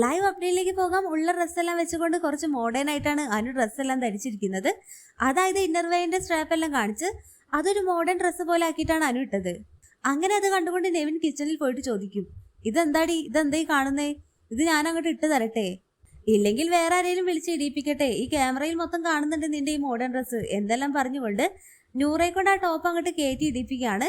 Live അപ്ഡേറ്റിലേക്ക് പോകാം. ഉള്ള ഡ്രസ്സെല്ലാം വെച്ചുകൊണ്ട് കുറച്ച് മോഡേൺ ആയിട്ടാണ് അനു ഡ്രസ്സെല്ലാം ധരിച്ചിരിക്കുന്നത്. അതായത് ഇന്നർവെയറിന്റെ സ്ട്രാപ്പ് എല്ലാം കാണിച്ച് അതൊരു മോഡേൺ ഡ്രസ്സ് പോലെ ആക്കിയിട്ടാണ് അനു ഇട്ടത്. അങ്ങനെ അത് കണ്ടുകൊണ്ട് നെവിൻ കിച്ചണിൽ പോയിട്ട് ചോദിക്കും ഇതെന്താടി? ഇതെന്താ ഈ കാണുന്നേ? ഇത് ഞാൻ അങ്ങോട്ട് ഇട്ട് തരട്ടെ? ഇല്ലെങ്കിൽ വേറെ ആരെങ്കിലും വിളിച്ച് ഇടിയിപ്പിക്കട്ടെ ഈ ക്യാമറയിൽ മൊത്തം കാണുന്നുണ്ട് നിന്റെ ഈ മോഡേൺ ഡ്രസ്സ് എന്തെല്ലാം പറഞ്ഞുകൊണ്ട് നൂറെ കൊണ്ട് ആ ടോപ്പ് അങ്ങോട്ട് കയറ്റി ഇടിപ്പിക്കുകയാണ്.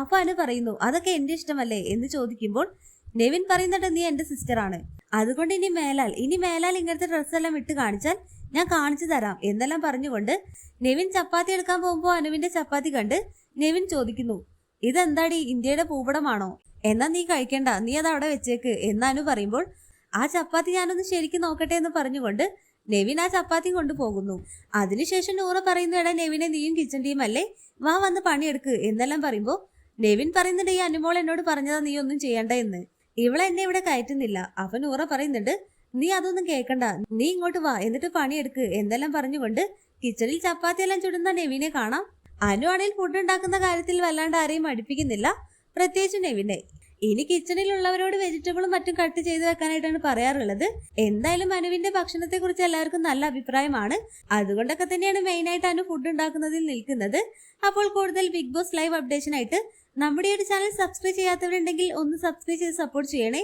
അപ്പൊ അനു പറയുന്നു അതൊക്കെ എന്റെ ഇഷ്ടമല്ലേ? എന്ന് ചോദിക്കുമ്പോൾ നെവിൻ പറയുന്നുണ്ട് നീ എന്റെ സിസ്റ്റർ ആണ്. അതുകൊണ്ട് ഇനി മേലാൽ ഇനി മേലാൽ ഇങ്ങനത്തെ ഡ്രസ്സെല്ലാം ഇട്ട് കാണിച്ചാൽ ഞാൻ കാണിച്ചു തരാം എന്നെല്ലാം പറഞ്ഞുകൊണ്ട് നെവിൻ ചപ്പാത്തി എടുക്കാൻ പോകുമ്പോൾ അനുവിന്റെ ചപ്പാത്തി കണ്ട് നെവിൻ ചോദിക്കുന്നു ഇതെന്താടി ഇന്ത്യയുടെ പൂപടമാണോ എന്നാ നീ കഴിക്കണ്ട നീ അത് അവിടെ വെച്ചേക്ക്. എന്നാനു പറയുമ്പോൾ ആ ചപ്പാത്തി ഞാനൊന്ന് ശരിക്കും നോക്കട്ടെ എന്ന് പറഞ്ഞുകൊണ്ട് നെവിൻ ആ ചപ്പാത്തി കൊണ്ടുപോകുന്നു. അതിനുശേഷം നൂറ പറയുന്നു എടാ നെവിനെ നീയും കിച്ചൺ ടീം അല്ലേ? വാ വന്ന് പണിയെടുക്ക് എന്നെല്ലാം പറയുമ്പോൾ നെവിൻ പറയുന്നുണ്ട് ഈ അനുമോൾ എന്നോട് പറഞ്ഞതാ നീ ഒന്നും ചെയ്യണ്ട എന്ന്. ഇവളെ എന്നെ ഇവിടെ കയറ്റുന്നില്ല. അവൻ ഉറ പറയുന്നുണ്ട് നീ അതൊന്നും കേൾക്കണ്ട നീ ഇങ്ങോട്ട് വാ. എന്നിട്ട് പണിയെടുക്ക്. എന്തെല്ലാം പറഞ്ഞുകൊണ്ട് കിച്ചണിൽ ചപ്പാത്തി എല്ലാം ചുടുന്ന നെവിനെ കാണാം. അനു ആണെങ്കിൽ ഫുഡ് ഉണ്ടാക്കുന്ന കാര്യത്തിൽ വല്ലാണ്ട് ആരെയും അടുപ്പിക്കുന്നില്ല പ്രത്യേകിച്ച് നെവിനെ. ഇനി കിച്ചണിലുള്ളവരോട് വെജിറ്റബിളും മറ്റും കട്ട് ചെയ്ത് വെക്കാനായിട്ടാണ് പറയാറുള്ളത്. എന്തായാലും അനുവിന്റെ ഭക്ഷണത്തെ കുറിച്ച് എല്ലാവർക്കും നല്ല അഭിപ്രായമാണ്. അതുകൊണ്ടൊക്കെ തന്നെയാണ് മെയിൻ ആയിട്ട് അനു ഫുഡ് ഉണ്ടാക്കുന്നതിൽ നിൽക്കുന്നത്. അപ്പോൾ കൂടുതൽ ബിഗ് ബോസ് ലൈവ് അപ്ഡേഷൻ ആയിട്ട് നമ്മുടെ ഒരു ചാനൽ സബ്സ്ക്രൈബ് ചെയ്യാത്തവരുണ്ടെങ്കിൽ ഒന്ന് സബ്സ്ക്രൈബ് ചെയ്ത് സപ്പോർട്ട് ചെയ്യണേ.